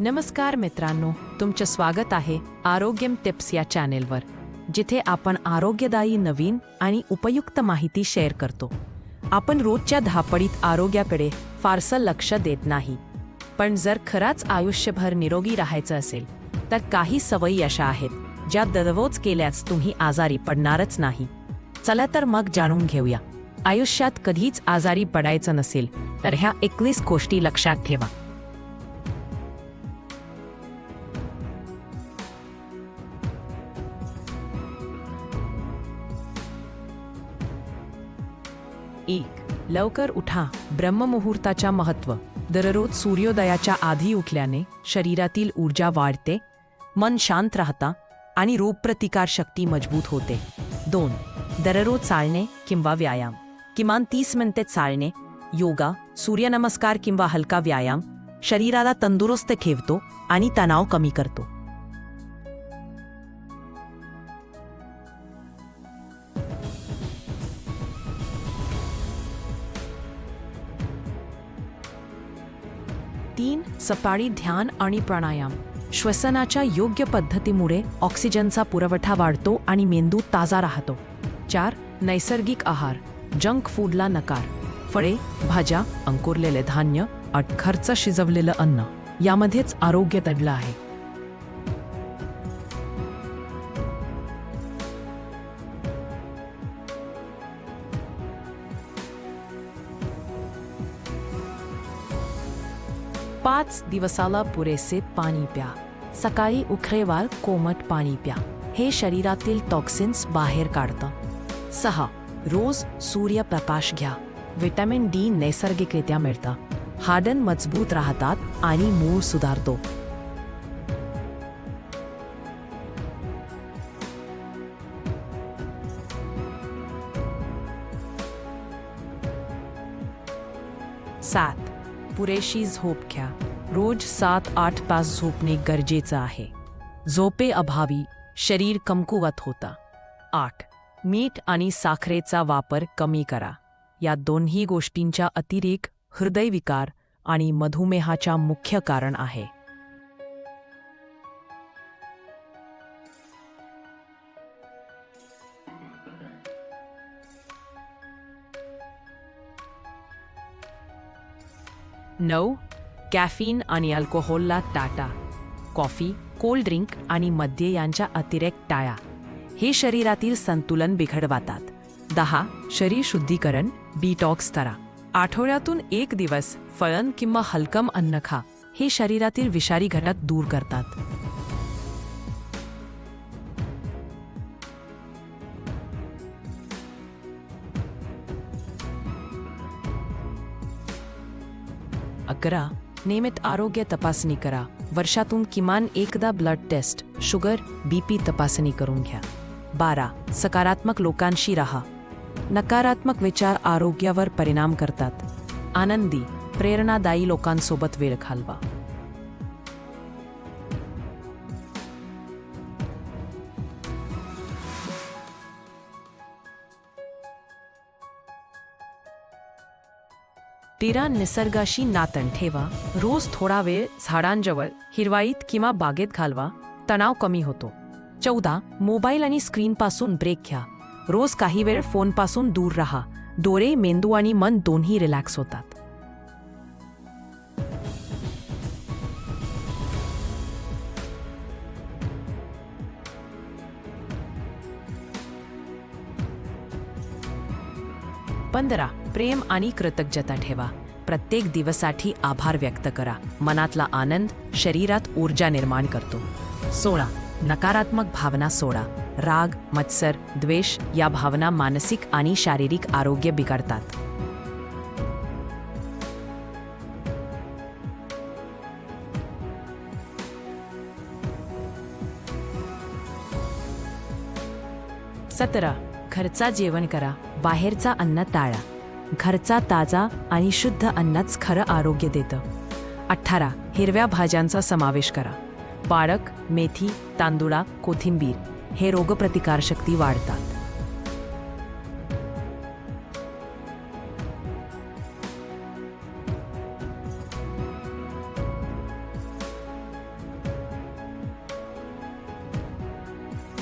नमस्कार मित्रांनो तुमचं स्वागत आहे आरोग्यम टिप्स या चॅनेलवर जिथे आपण आरोग्यदायी नवीन आणि उपयुक्त माहिती शेअर करतो. आपण रोजच्या धापडीत आरोग्याकडे फारसं लक्ष देत नाही. पण जर खराच आयुष्यभर निरोगी राहायचं असेल तर काही सवयी अशा आहेत ज्या दररोज केल्यास तुम्ही आजारी पडणारच नाही. चला तर मग जाणून घेऊया. आयुष्यात कधीच आजारी पडायचं नसेल तर ह्या एकवीस गोष्टी लक्षात ठेवा. एक. लवकर उठा. ब्रह्ममुहूर्ताच्या महत्त्व दररोज सूर्योदयाच्या आधी उठल्याने शरीरातील ऊर्जा वाढते मन शांत राहता आणि रोगप्रतिकार शक्ती मजबूत होते. दोन. दररोज चालणे किंवा व्यायाम. किमान तीस मिनिटे चालणे योगा सूर्यनमस्कार किंवा हलका व्यायाम शरीराला तंदुरुस्त ठेवतो आणि तणाव कमी करतो. सकाळी ध्यान आणि प्राणायाम. श्वसनाच्या योग्य पद्धतीमुळे ऑक्सिजनचा पुरवठा वाढतो आणि मेंदू ताजा राहतो. चार नैसर्गिक आहार. जंक फूडला नकार. फळे भाज्या अंकुरलेले धान्य अटखरचं शिजवलेलं अन्न. यामध्येच आरोग्य दडलं आहे. पाच दिवसाला पुरेसे पाणी प्या. सकाळी उखरेवार कोमट पाणी प्या. हे शरीरातील टॉक्सिन्स बाहेर काढतं. सहा. रोज सूर्यप्रकाश घ्या. व्हिटॅमिन डी नैसर्गिकरित्या मिळतं. हाडन मजबूत राहतात आणि मूळ सुधारतो. सात. पुरेशी झोप घ्या. रोज सात आठ तास झोपणे गरजेचं आहे. झोपे अभावी शरीर कमकुवत होता. आठ. मीठ आणि साखरेचा वापर कमी करा. या दोन्ही गोष्टींच्या अतिरेक हृदयविकार आणि मधुमेहाच्या मुख्य कारण आहे. नऊ. कॅफिन आणि अल्कोहोलला टाटा कॉफी कोल्ड ड्रिंक आणि मद्य यांच्या अतिरेक टाळा हे शरीरातील संतुलन बिघडवातात. दहा शरीर शुद्धीकरण डिटॉक्स करा. आठवड्यातून एक दिवस फळण किंवा हलकम अन्न खा. हे शरीरातील विषारी घटक दूर करतात. अकरा नियमित आरोग्य तपासणी करा. वर्षातून किमान एकदा ब्लड टेस्ट शुगर बीपी तपासणी करून घ्या. बारा. सकारात्मक लोकांशी राहा. नकारात्मक विचार आरोग्यावर परिणाम करतात. आनंदी प्रेरणादायी लोकांसोबत वेळ घालवा. तेरा निसर्गाशी नातन ठेवा. रोज थोडा वेळ झाडांजवळ हिरवाईत किंवा बागेत घालवा. तणाव कमी होतो. चौदा मोबाईल आणि स्क्रीनपासून ब्रेक घ्या. रोज काही वेळ फोनपासून दूर राहा. डोळे मेंदू आणि मन दोन्ही रिलॅक्स होतात. पंधरा प्रेम आणि कृतज्ञता ठेवा. प्रत्येक दिवसासाठी आभार व्यक्त करा. मनातला आनंद शरीरात ऊर्जा निर्माण करतो. सोळा. नकारात्मक भावना सोडा. राग मत्सर द्वेष या भावना मानसिक आणि शारीरिक आरोग्य बिघडतात. सतरा. घरचा जेवण करा. बाहेरचा अन्न टाळा. घरचा ताजा आणि शुद्ध अन्नच खरं आरोग्य देतं. अठरा हिरव्या भाज्यांचा समावेश करा. पाळक मेथी तांदुळा कोथिंबीर हे रोगप्रतिकारशक्ती वाढतात.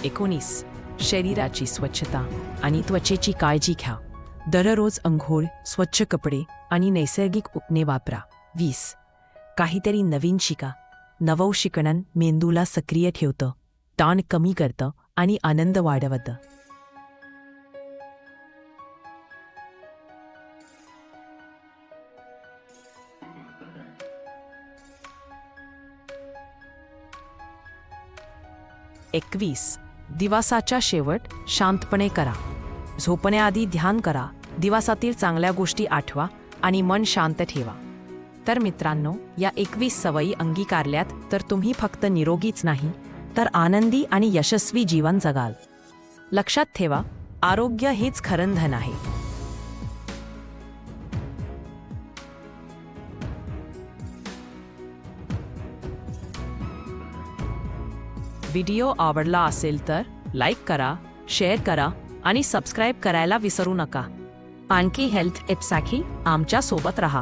एकोणीस शरीराची स्वच्छता आणि त्वचेची काळजी घ्या. दररोज अंघोळ स्वच्छ कपडे आणि नैसर्गिक उपने वापरा. वीस. काहीतरी नवीन शिका. नवं शिकणन मेंदूला सक्रिय ठेवतं. ताण कमी करतं आणि आनंद वाढवतं. एकवीस. दिवसाच्या शेवट शांतपणे करा. झोपण्याआधी ध्यान करा. दिवसातील चांगल्या गोष्टी आठवा आणि मन शांत ठेवा. तर मित्रांनो या एकवीस सवयी अंगीकारल्यात तर तुम्ही फक्त निरोगीच नाही तर आनंदी आणि यशस्वी जीवन जगाल. लक्षात ठेवा आरोग्य हेच खरं धन आहे. व्हिडिओ आवडला असेल तर लाईक करा शेअर करा आणि सबस्क्राईब करायला विसरू नका. आणखी हेल्थ टिप्ससाठी आमच्यासोबत रहा.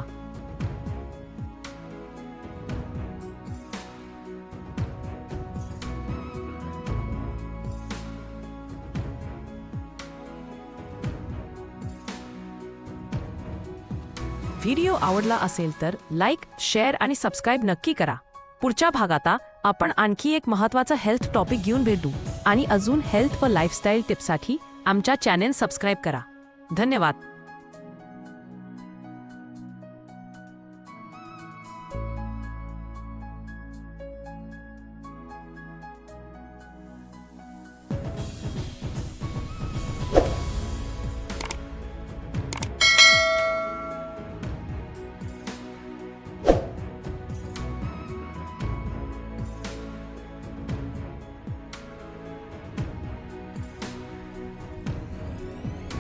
व्हिडिओ आवडला असेल तर लाईक शेअर आणि सबस्क्राईब नक्की करा. पुढच्या भागात आपण आणखी एक महत्त्वाचा हेल्थ टॉपिक घेऊन भेटू. आणि अजून हेल्थ व लाईफस्टाईल टिप्ससाठी आमच्या चॅनेल सबस्क्राईब करा. धन्यवाद.